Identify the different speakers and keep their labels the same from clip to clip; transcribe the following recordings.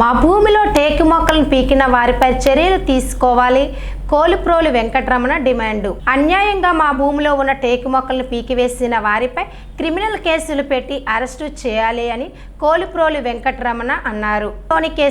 Speaker 1: మా భూమిలో టేకు మొక్కలను పీకిన వారిపై చర్యలు తీసుకోవాలి. కోలుప్రోలు వెంకటరమణ డిమాండు. అన్యాయంగా మా భూమిలో ఉన్న టేకు మొక్కలను పీకివేసిన వారిపై క్రిమినల్ కేసులు పెట్టి అరెస్టు చేయాలి అని కోలుప్రోలు వెంకటరమణ అన్నారు. లోని కె.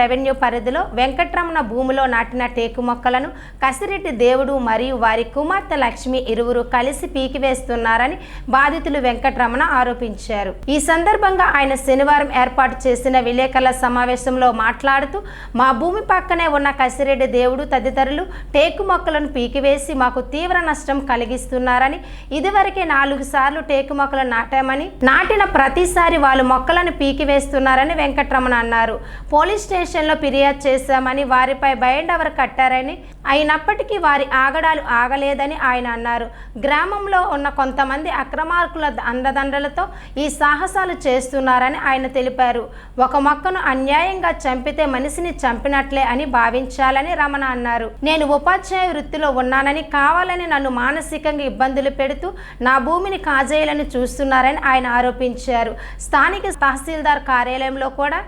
Speaker 1: రెవెన్యూ పరిధిలో వెంకటరమణ భూమిలో నాటిన టేకు మొక్కలను కసిరెడ్డి దేవుడు మరియు వారి కుమార్తె లక్ష్మి ఇరువురు కలిసి పీకివేస్తున్నారని బాధితులు వెంకటరమణ ఆరోపించారు. ఈ సందర్భంగా ఆయన శనివారం ఏర్పాటు చేసిన విలేకరుల సమావేశంలో మాట్లాడుతూ మా భూమి పక్కనే ఉన్న కసిరెడ్డి దేవుడు తదితరులు టేకు మొక్కలను పీకివేసి మాకు తీవ్ర నష్టం కలిగిస్తున్నారని ఇదివరకే నాలుగు సార్లు టేకు మొక్కలు నాటామని నాటిన ప్రతిసారి వాళ్ళు మొక్కలను పీకివేస్తున్నారని వెంకట్రమణ అన్నారు. పోలీస్ స్టేషన్లో ఫిర్యాదు చేశామని వారిపై బైండవర్ కట్టారని అయినప్పటికీ వారి ఆగడాలు ఆగలేదని ఆయన అన్నారు. గ్రామంలో ఉన్న కొంతమంది అక్రమార్కుల అండదండలతో ఈ సాహసాలు చేస్తున్నారని ఆయన తెలిపారు. ఒక మొక్కను అన్యాయంగా చంపితే మనిషిని చంపినట్లే అని భావించాలని రమణ అన్నారు. నేను ఉపాధ్యాయ వృత్తిలో ఉన్నానని కావాలని నన్ను మానసికంగా ఇబ్బందులు పెడుతూ నా భూమిని కాజేయాలని చూస్తున్నారని ఆయన ఆరోపించారు. స్థానిక తహసీల్దార్ కార్యాలయంలో కూడా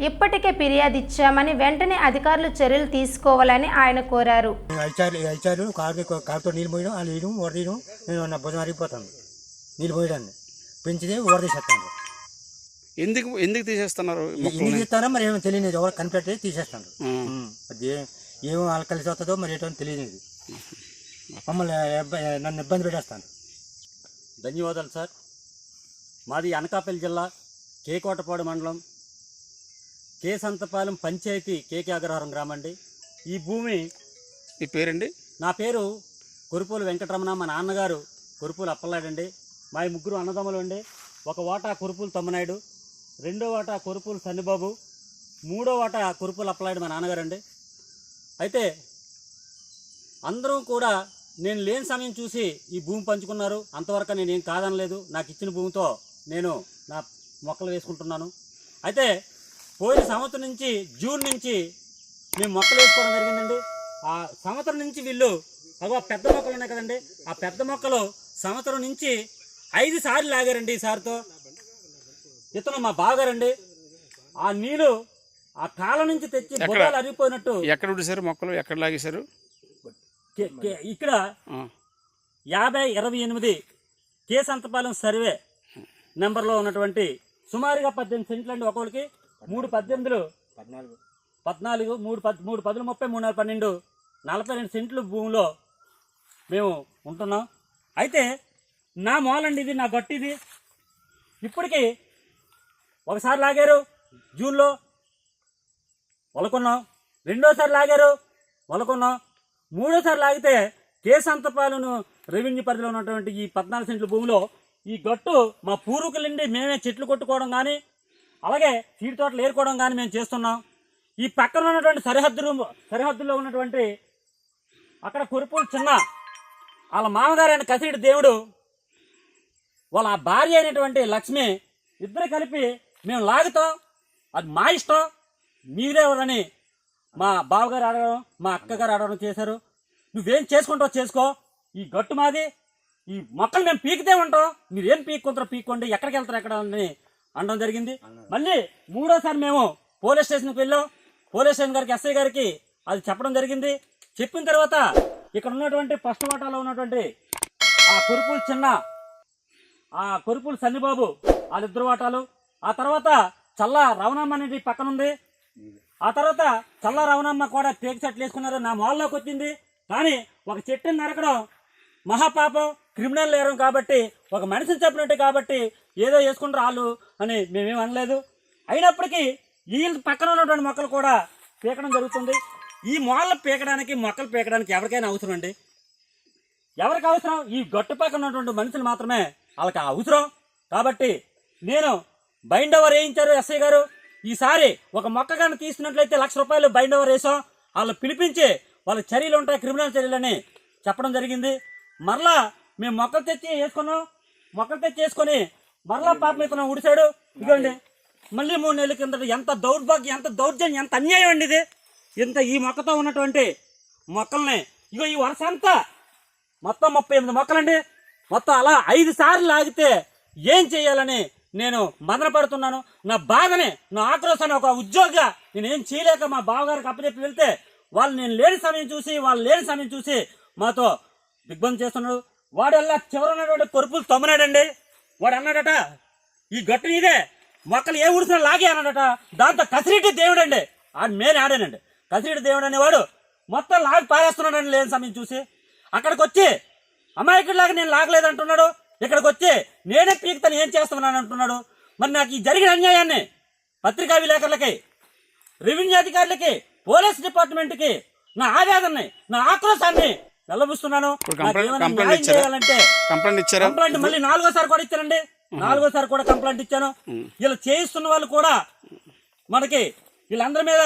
Speaker 1: ఇప్పటికే ఫిర్యాదు ఇచ్చామని వెంటనే అధికారులు చర్యలు తీసుకోవాలని ఆయన కోరారు.
Speaker 2: కారు కారుతో నీళ్ళు పోయడం వాళ్ళు వేయడం వరదీయడం నేను నా భుజం అరిగిపోతాను నీళ్ళు పోయడాన్ని. పెంచితే వరదీసేస్తాను
Speaker 3: ఎందుకు ఎందుకు తీసేస్తున్నారు
Speaker 2: ఎందుకు ఇస్తారో మరి ఏమో తెలియదు ఎవరు కనిపెట్టి తీసేస్తాను. అది ఏ- ఏమో వాళ్ళకి కలిసి వస్తుందో మరి ఏంటో తెలియదు. మమ్మల్ని నన్ను ఇబ్బంది పెట్టేస్తాను
Speaker 4: ధన్యవాదాలు సార్. మాది అనకాపల్లి జిల్లా కేకోటపాడు మండలం కే సంతపాలెం పంచాయతీ కేకే అగ్రహారం గ్రామం అండి ఈ భూమి
Speaker 3: మీ పేరండి?
Speaker 4: నా పేరు కురుపూలు వెంకటరమణ. మా నాన్నగారు కురుపూలు అప్పలనాయుడు మా ఈ ముగ్గురు అన్నదమ్ములు అండి ఒక వాటా కురుపూలు తమ్మనాయుడు రెండో వాటా కురుపూలు సన్నిబాబు మూడో వాటా కురుపూలు అప్పలనాయుడు మా నాన్నగారు అండి అయితే అందరూ కూడా నేను లేని సమయం చూసి ఈ భూమి పంచుకున్నారు. అంతవరకు నేను ఏం కాదనలేదు. నాకు ఇచ్చిన భూమితో నేను నా మొక్కలు వేసుకుంటున్నాను. అయితే పోయిన సంవత్సరం నుంచి జూన్ నుంచి మేము మొక్కలు వేసుకోవడం జరిగిందండి. ఆ సంవత్సరం నుంచి వీళ్ళు అగో పెద్ద మొక్కలు ఉన్నాయి కదండి. ఆ పెద్ద మొక్కలు సంవత్సరం నుంచి ఐదు సార్లు లాగారండి ఈ సారితో. ఇతను మా బాగారండి. ఆ నీళ్ళు ఆ కాలం నుంచి తెచ్చి? బొడ్డాలు అరిగిపోయినట్టు
Speaker 3: ఎక్కడ ఉండిసారు మొక్కలు? ఎక్కడ లాగేశారు?
Speaker 4: ఇక్కడ యాభై ఇరవై ఎనిమిది కే సంతపాలెం సర్వే నెంబర్లో ఉన్నటువంటి సుమారుగా పద్దెనిమిది సెంట్లు అండి ఒకరికి మూడు పద్దెనిమిదిలు.
Speaker 2: పద్నాలుగు.
Speaker 4: పద్నాలుగు మూడు పద్ మూడు పదులు ముప్పై మూడు నాలుగు పన్నెండు. నలభై రెండు సెంట్లు భూమిలో మేము ఉంటున్నాం. అయితే నా మూలండి ఇది నా గట్టి ఇది. ఇప్పటికి ఒకసారి లాగారు జూన్లో వలకున్నాం. రెండోసారి లాగారు వలకున్నాం. మూడోసారి లాగితే కేసంతపాలను రెవెన్యూ పరిధిలో ఉన్నటువంటి ఈ పద్నాలుగు సెంట్ల భూమిలో ఈ గట్టు మా పూర్వీకులండి మేమే చెట్లు కొట్టుకోవడం కానీ అలాగే సీడ్ తోటలు ఏరుకోవడం కానీ మేము చేస్తున్నాం. ఈ పక్కన ఉన్నటువంటి సరిహద్దులు సరిహద్దులో ఉన్నటువంటి అక్కడ కురుపులు చిన్న వాళ్ళ మామగారు అయిన కసిరెడ్డి దేవుడు వాళ్ళ భార్య అయినటువంటి లక్ష్మి ఇద్దరు కలిపి మేము లాగుతాం. అది మా ఇష్టం. మీరేవరని మా బావగారు అడగడం మా అక్కగారు అడగడం చేశారు. నువ్వేం చేసుకుంటావు చేసుకో. ఈ గట్టు మాది. ఈ మొక్కలు మేము పీకితే ఉంటాం. మీరు ఏం పీక్కుంటారో పీక్కోండి. ఎక్కడికి వెళ్తారు ఎక్కడ అని అనడం జరిగింది. మళ్ళీ మూడోసారి మేము పోలీస్ స్టేషన్కి వెళ్ళాం. పోలీస్ స్టేషన్ గారికి ఎస్ఐ గారికి అది చెప్పడం జరిగింది. చెప్పిన తర్వాత ఇక్కడ ఉన్నటువంటి ఫస్ట్ వాటాలో ఉన్నటువంటి ఆ కురుపులు చిన్న ఆ కొరుపులు సన్నిబాబు వాళ్ళిద్దరు వాటాలు. ఆ తర్వాత చల్ల రవణమ్మ అనేది పక్కన ఉంది. ఆ తర్వాత చల్ల రవణమ్మ కూడా తేక చెట్లు వేసుకున్నారు. నా మాల్లోకి వచ్చింది. కానీ ఒక చెట్టుని నరకడం మహాపాపం. క్రిమినల్ నేరం కాబట్టి ఒక మనిషిని చెప్పినట్టు కాబట్టి ఏదో వేసుకుంటారు వాళ్ళు అని మేమేం అనలేదు. అయినప్పటికీ వీళ్ళ పక్కన ఉన్నటువంటి మొక్కలు కూడా పీకడం జరుగుతుంది. ఈ మొక్కలు పీకడానికి మొక్కలు పీకడానికి ఎవరికైనా అవసరం అండి? ఎవరికి అవసరం? ఈ గట్టు పక్కన ఉన్నటువంటి మనుషులు మాత్రమే వాళ్ళకి అవసరం. కాబట్టి నేను బైండ్ ఓవర్ వేయించారు ఎస్ఐ గారు. ఈసారి ఒక మొక్క కానీ తీస్తున్నట్లయితే లక్ష రూపాయలు బైండ్ ఓవర్ వేసాం వాళ్ళు పిలిపించి వాళ్ళ చర్యలు ఉంటాయి క్రిమినల్ చర్యలని చెప్పడం జరిగింది. మరలా మేము మొక్కలు తెచ్చి వేసుకున్నాం. మొక్కలు తెచ్చి వేసుకొని మరలా పాప ఇతను ఉడిశాడు ఇదిగోండి. మళ్ళీ మూడు నెలల కిందట ఎంత దౌర్భాగ్యం ఎంత దౌర్జన్యం ఎంత అన్యాయం అండి ఇది. ఇంత ఈ మొక్కతో ఉన్నటువంటి మొక్కల్ని ఇగో ఈ వరుస అంతా మొత్తం ముప్పై ఎనిమిది మొక్కలండి. మొత్తం అలా ఐదు సార్లు లాగితే ఏం చేయాలని నేను మదన పడుతున్నాను నా బాధని నా ఆక్రోశాన్ని ఒక ఉద్యోగిగా నేను ఏం చేయలేక మా బావగారికి అప్పచెప్పి వెళ్తే వాళ్ళు నేను లేని సమయం చూసి వాళ్ళు లేని సమయం చూసి మాతో దిగ్బంధం చేస్తున్నాడు. వాడల్లా చివరన్నటువంటి కొరుపులు తమ్మునాడండి. వాడు అన్నాడట ఈ గట్టు ఇదే మొక్కలు ఏ ఊడిసినా లాగే అన్నాడట. దాంతో కసిరెడ్డి దేవుడండి. ఆ మేనే ఆడానండి కసిరెడ్డి దేవుడు అనేవాడు మొత్తం లాగి పారేస్తున్నాడని లేని సమయం చూసి. అక్కడికి వచ్చి అమాయకుడిలాగా నేను లాగలేదంటున్నాడు. ఇక్కడికి వచ్చి నేనే పీకుతాను ఏం చేస్తున్నాను అంటున్నాడు. మరి నాకు ఈ జరిగిన అన్యాయాన్ని పత్రికా విలేకరులకి రెవెన్యూ అధికారులకి పోలీస్ డిపార్ట్మెంట్కి నా ఆవేదనని నా ఆక్రోశాన్ని నాకు
Speaker 3: కంప్లైంట్
Speaker 4: చేయాలంటే
Speaker 3: కంప్లైంట్ ఇచ్చారా?
Speaker 4: కంప్లైంట్ మళ్ళీ నాలుగోసారి కూడా ఇచ్చానండి. నాలుగోసారి కూడా కంప్లైంట్ ఇచ్చాను. ఇలా చేయిస్తున్న వాళ్ళు కూడా మనకి వీళ్ళందరి మీద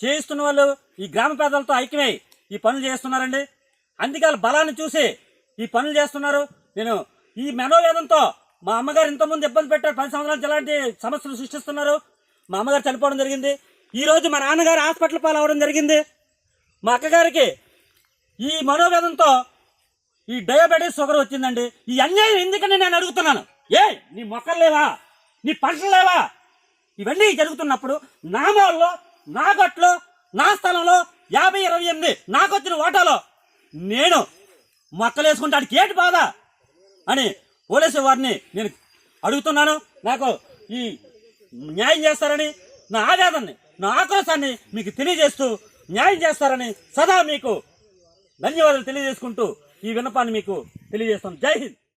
Speaker 4: చేయిస్తున్న వాళ్ళు ఈ గ్రామ పేదలతో ఐక్యమై ఈ పనులు చేస్తున్నారండి. అందుకే వాళ్ళ బలాన్ని చూసి ఈ పనులు చేస్తున్నారు. నేను ఈ మనోవేదంతో మా అమ్మగారు ఇంతకుముందు ఇబ్బంది పెట్టారు. పది సంవత్సరాలు ఇలాంటి సమస్యలు సృష్టిస్తున్నారు. మా అమ్మగారు చనిపోవడం జరిగింది. ఈ రోజు మా నాన్నగారు హాస్పిటల్ పాలు అవడం జరిగింది. మా అక్కగారికి ఈ మనోవేదంతో ఈ డయాబెటీస్ షుగర్ వచ్చిందండి. ఈ అన్యాయం ఎందుకని నేను అడుగుతున్నాను? ఏ నీ మొక్కలు లేవా? నీ పంటలు లేవా? ఇవన్నీ జరుగుతున్నప్పుడు నా మాల్లో నా గట్లో నా స్థలంలో యాభై ఇరవై ఎనిమిది నాకు వచ్చిన ఓటాలో నేను మొక్కలు వేసుకుంటే ఆడికి ఏంటి బాధ అని పోలీసు వారిని నేను అడుగుతున్నాను. నాకు ఈ న్యాయం చేస్తారని నా ఆవేదనని నా ఆక్రోశాన్ని మీకు తెలియజేస్తూ న్యాయం చేస్తారని సదా మీకు ధన్యవాదాలు తెలియజేసుకుంటూ ఈ విన్నపాన్ని మీకు తెలియజేస్తాం. జై హింద్.